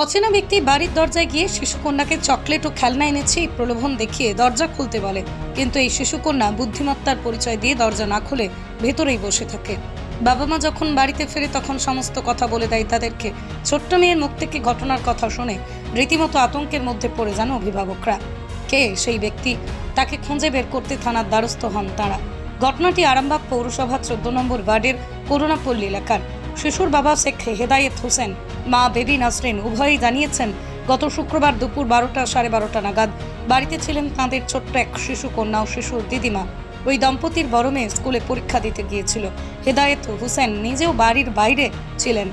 অচেনা ব্যক্তি বাড়ির দরজায় গিয়ে শিশুকন্যাকে চকলেট ও খেলনা এনেছে, এই প্রলোভন দেখিয়ে দরজা খুলতে বলে। কিন্তু এই শিশুকন্যা বুদ্ধিমত্তার পরিচয় দিয়ে দরজা না খুলে ভেতরেই বসে থাকে। বাবা মা যখন বাড়িতে ফেরে তখন সমস্ত কথা বলে দেয় তাদেরকে। ছোট্ট মেয়ের মুখ থেকে ঘটনার কথা শুনে রীতিমতো আতঙ্কের মধ্যে পড়ে যান অভিভাবকরা। কে সেই ব্যক্তি? তাকে খুঁজে বের করতে থানার দ্বারস্থ হন তাঁরা। ঘটনাটি আরামবাগ পৌরসভা চোদ্দ নম্বর ওয়ার্ডের করুণাপল্লী এলাকার। শিশুর বাবা শেখ হেদায়েত হোসেন, মা বেবি নাসরিন উভয়ই জানিয়েছেন, গত শুক্রবার দুপুর বারোটা সাড়ে বারোটা নাগাদ বাড়িতে ছিলেন তাঁদের ছোট্ট এক শিশু কন্যা ও শিশুর দিদিমা। ওই দম্পতির বড় মেয়ে স্কুলে পরীক্ষা দিতে গিয়েছিল। হেদায়েত হোসেন নিজেও বাড়ির বাইরে ছিলেন।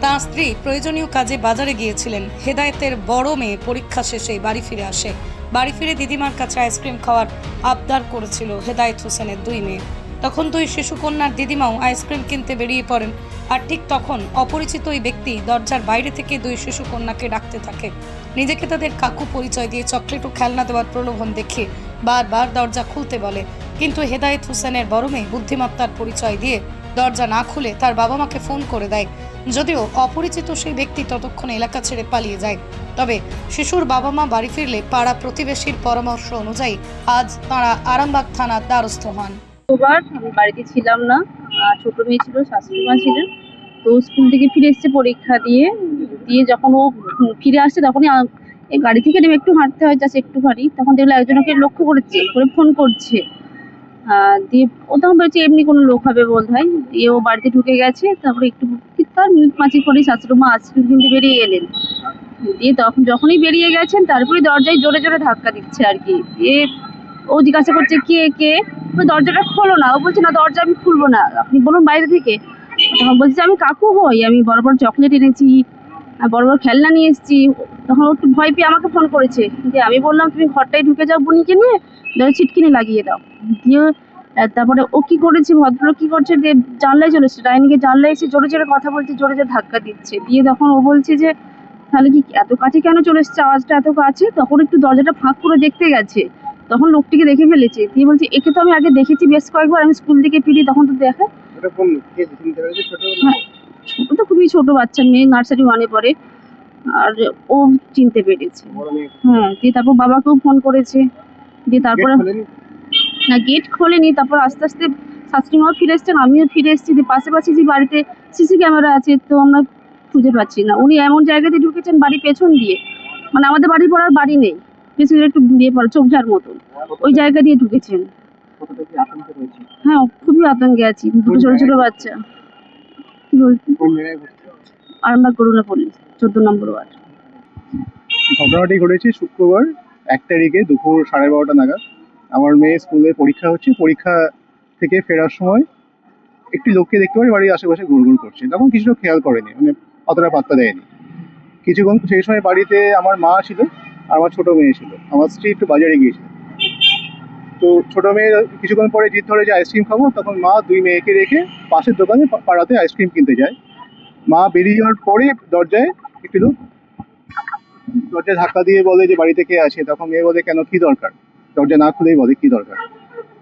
তার স্ত্রী প্রয়োজনীয় কাজে বাজারে গিয়েছিলেন। হেদায়েতের বড় মেয়ে পরীক্ষা শেষে বাড়ি ফিরে আসে। বাড়ি ফিরে দিদিমার কাছে আইসক্রিম খাওয়ার আবদার করেছিল হেদায়েত হোসেনের দুই মেয়ে। তখন তো দুই শিশুকন্যার দিদিমাও আইসক্রিম কিনতে বেরিয়ে পড়েন। আর ঠিক তখন অপরিচিত ওই ব্যক্তি দরজার বাইরে থেকে দুই শিশুকন্যাকে ডাকতে থাকে। নিজেকে তাদের কাকু পরিচয় দিয়ে চকলেট ও খেলনা দেওয়ার প্রলোভন দেখিয়ে বারবার দরজা খুলতে বলে। কিন্তু হেদায়েত হোসেনের বড় মেয়ে বুদ্ধিমত্তার পরিচয় দিয়ে দরজা না খুলে তার বাবা মাকে ফোন করে দেয়। যদিও অপরিচিত সেই ব্যক্তি ততক্ষণ এলাকা ছেড়ে পালিয়ে যায়। তবে শিশুর বাবা মা বাড়ি ফিরলে পাড়া প্রতিবেশীর পরামর্শ অনুযায়ী আজ তাঁরা আরামবাগ থানার দ্বারস্থ হন। শুক্রবার আমি বাড়িতে ছিলাম না। ছোট মেয়ে ছিল শাশুড়ি মা ছিলেন। তো স্কুল থেকে ফিরে এসেছে পরীক্ষা দিয়ে। দিয়ে যখন ও ফিরে আসছে তখনই গাড়ি থেকে নেমে একটু হাঁটতে হয় যাচ্ছে একটুখানি। তখন দেখল একজনকে লক্ষ্য করেছে, করে ফোন করছে। দিয়ে ও তখন বলছে, এমনি কোনো লোক হবে বোধ হয় দিয়ে ও বাড়িতে ঢুকে গেছে। তারপরে একটু তার মিনিট পাঁচেক পরেই শাশুড়ি মা আইসক্রিম কিনতে বেরিয়ে এলেন। দিয়ে তখন যখনই বেরিয়ে গেছেন, তারপরে দরজায় জোরে জোরে ধাক্কা দিচ্ছে আর কি। দিয়ে ও জিজ্ঞাসা করছে, কে কে? দরজাটা খোলো না। ও বলছে, না, দরজা আমি খুলবো না। আপনি বলুন বাইরে থেকে। তখন বলছে, আমি কাকু হই। আমি বড় বড় চকলেট এনেছি বড় বড় খেলনা নিয়ে এসেছি। তখন একটু ভয় পেয়ে আমাকে ফোন করেছে। দিয়ে আমি বললাম, তুমি ঘরটায় ঢুকে যাও, বুনিকে নিয়ে। ধরে ছিটকিনি লাগিয়ে দাও। দিয়ে তারপরে ও কি করেছে, ভদ্রলোক কি করছে, যে জানলায় চলে এসেছে। ডাইনিংয়ে জানলায় এসে জোরে জোরে কথা বলছে, জোরে জোরে ধাক্কা দিচ্ছে। দিয়ে তখন ও বলছে যে, তাহলে কি এত কাছে কেন চলে এসছে? আওয়াজটা এত কাছে? তখন একটু দরজাটা ফাঁক করে দেখতে গেছে। তখন লোকটিকে দেখে ফেলেছে। দিয়ে বলছে একে তো আমি আগে দেখেছি বেশ কয়েকবার আমি স্কুল থেকে ফিরি তখন তো দেখে। ছোট হ্যাঁ ছোট তো খুবই ছোট বাচ্চা মেয়ে নার্সারি ওয়ানে পড়ে। আর ও চিনতে পেরেছে। হ্যাঁ দিয়ে তারপর বাবাকেও ফোন করেছে। দিয়ে তারপরে না গেট খোলেনি তারপর আস্তে আস্তে শাশুড়ি মাও ফিরে এসছেন আমিও ফিরে এসেছি। যে পাশে পাশে যে বাড়িতে সিসি ক্যামেরা আছে তো আমরা খুঁজে পাচ্ছি না। উনি এমন জায়গাতে ঢুকেছেন বাড়ির পেছন দিয়ে। মানে আমাদের বাড়ির পর আর বাড়ি নেই। পেছনে একটু দিয়ে পড়ে চোখঝার মতন। ওই জায়গা দিয়ে ঢুকেছেন। হ্যাঁ খুবই আতঙ্কে আছি। দুটো ছোট ছোট বাচ্চা। কি বলছি? আরামবাগ চোদ্দ নম্বর ওয়ার্ড। ঘটনাটি ঘটেছে শুক্রবার এক তারিখে দুপুর সাড়ে বারোটা নাগাদ। আমার মেয়ে স্কুলে পরীক্ষা হচ্ছে। পরীক্ষা থেকে ফেরার সময় একটি লোককে দেখতে পারি, বাড়ির আশেপাশে ঘুরঘুর করছে। তখন কিছুটা খেয়াল করেনি মানে অতটা পাত্তা দেয়নি। কিছুক্ষণ, সেই সময় বাড়িতে আমার মা ছিল। আর আমার ছোট মেয়ে ছিল। আমার স্ত্রী একটু বাজারে গিয়েছিল। তো ছোট মেয়ে কিছুক্ষণ পরে জিদ ধরে যে আইসক্রিম খাব, তখন মা দুই মেয়েকে রেখে পাশের দোকানে পাড়াতে আইসক্রিম কিনতে যায়। মা বেরিয়ে যাওয়ার পরে দরজায় একটু লোক দরজা ধাক্কা দিয়ে বলে যে, বাড়িতে কে আছে? তখন মেয়ে বলে, কেন, কি দরকার? দরজা না খুলেই বলে, কি দরকার?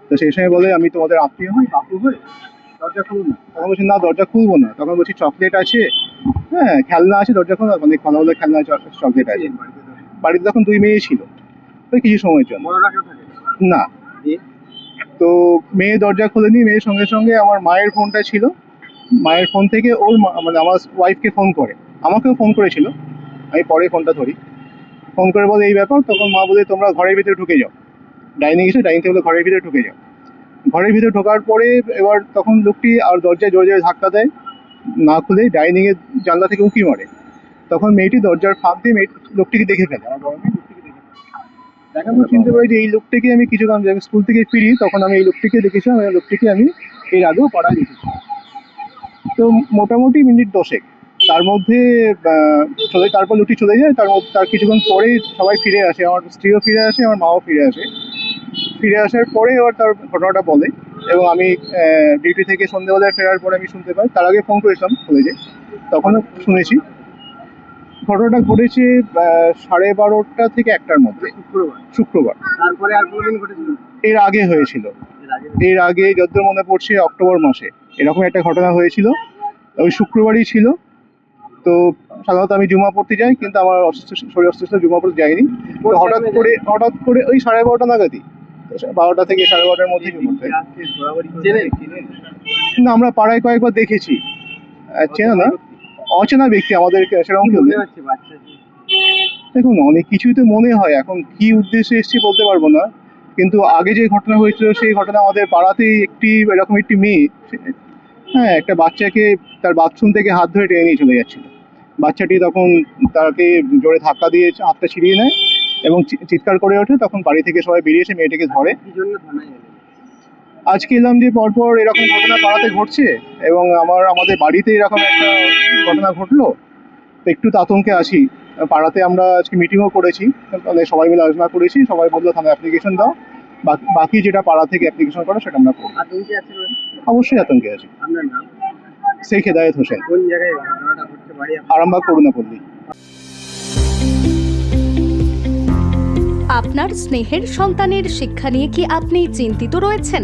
তো সেই সময় বলে, আমি তোমাদের আত্মীয় হই কাকু হই, দরজা খুলুন না। তখন বলছি, না, দরজা খুলবো না। তখন বলছি, চকলেট আছে। হ্যাঁ খেলনা আছে, দরজা খোলা মানে ভালো ভালো খেলনা চকলেট আছে। বাড়িতে তখন দুই মেয়ে ছিল। ওই কিছু সময়ের জন্য। না? তো মেয়ে দরজা খোলেনি মেয়ের সঙ্গে সঙ্গে আমার মায়ের ফোনটা ছিল। মায়ের ফোন থেকে ওর মা- মানে আমার ওয়াইফকে ফোন করে। আমাকেও ফোন করেছিল। আমি পরে ফোনটা ধরি। ফোন করে বলে এই ব্যাপার? তখন মা বলে তোমরা ঘরের ভিতরে ঢুকে যাও। ডাইনিং এসে ডাইনিং টেবিলে ঘরের ভিতরে ঢুকে যাও। ঘরের ভিতরে ঢোকার পরে এবার তখন লোকটি আর দরজায় জোরে জোরে ধাক্কা দেয়। না খুলে ডাইনিংয়ের জানলা থেকে উঁকি মারে। তখন মেয়েটি দরজার ফাঁক দিয়ে মেয়ে লোকটিকে দেখে ফেলে। আমার লোকটিকে দেখে দেখার পর চিনতে পারি যে এই লোকটিকে আমি কিছুক্ষণ যখন স্কুল থেকে ফিরি তখন আমি এই লোকটিকে দেখেছিলাম এই লোকটিকে আমি এর আগেও পাড়ায় দেখেছি। তো মোটামুটি মিনিট দশেক। তার মধ্যে চলে, তারপর লোকটি চলে যায়, তার মধ্যে, তার কিছুক্ষণ পরেই সবাই ফিরে আসে। আমার স্ত্রীও ফিরে আসে, আমার মাও ফিরে আসে। ফিরে আসার পরে এবার তার ঘটনাটা বলে এবং আমি ডিউটি থেকে সন্ধ্যেবেলায় ফেরার পরে আমি শুনতে পাই। তার আগে ফোন করেছিলাম কলেজে তখনও শুনেছি। ঘটনাটা ঘটেছে সাড়ে বারোটা থেকে একটার মধ্যে। শুক্রবার। শুক্রবার। তারপরে আর কোনোদিন ঘটেছিল? এর আগে হয়েছিল। এর আগে যতদূর মনে পড়ছে অক্টোবর মাসে। এরকম একটা ঘটনা হয়েছিল। ওই শুক্রবারই ছিল। তো সাধারণত আমি জুমা পড়তে যাই কিন্তু আমার অসুস্থ শরীর অসুস্থ জুমা পড়তে যাইনি। তো হঠাৎ করে হঠাৎ করে ওই সাড়ে বারোটা নাগাদই। বারোটা থেকে সাড়ে বারোটার মধ্যে পড়তে না আমরা পাড়ায় কয়েকবার দেখেছি। চেনা না? অচেনা ব্যক্তি আমাদের সেরকম কেউ দেখুন অনেক কিছুই তো মনে হয়। এখন কি উদ্দেশ্যে এসেছি বলতে পারব না। কিন্তু আগে যে ঘটনা হয়েছিল সেই ঘটনা আমাদের পাড়াতেই একটি এরকম একটি মেয়ে হ্যাঁ একটা বাচ্চাকে তার বাথরুম থেকে হাত ধরে টেনে নিয়ে চলে যাচ্ছিল। বাচ্চাটি তখন তাকে জোরে ধাক্কা দিয়ে হাতটা ছিঁড়িয়ে নেয় এবং চিৎকার করে ওঠে। তখন বাড়ি থেকে সবাই বেরিয়ে এসে মেয়েটাকে ধরে। আজকে এলাম যে পরপর এরকম ঘটনা পাড়াতে ঘটছে এবং আমার আমাদের বাড়িতে এরকম একটা ঘটনা ঘটলো তো একটু তো আতঙ্কে আছি। পাড়াতে আমরা আজকে মিটিংও করেছি মানে সবাই মিলে আলোচনা করেছি সবাই বলল থানায় অ্যাপ্লিকেশন দাও বাকি- যেটা পাড়া থেকে অ্যাপ্লিকেশন করো সেটা আমরা করব। অবশ্যই আতঙ্কে আছি। শেখ হেদায়ত হোসেন। আরামবাগ করুণাপল্লী। আপনার স্নেহের সন্তানের শিক্ষা নিয়ে কি আপনি চিন্তিত রয়েছেন?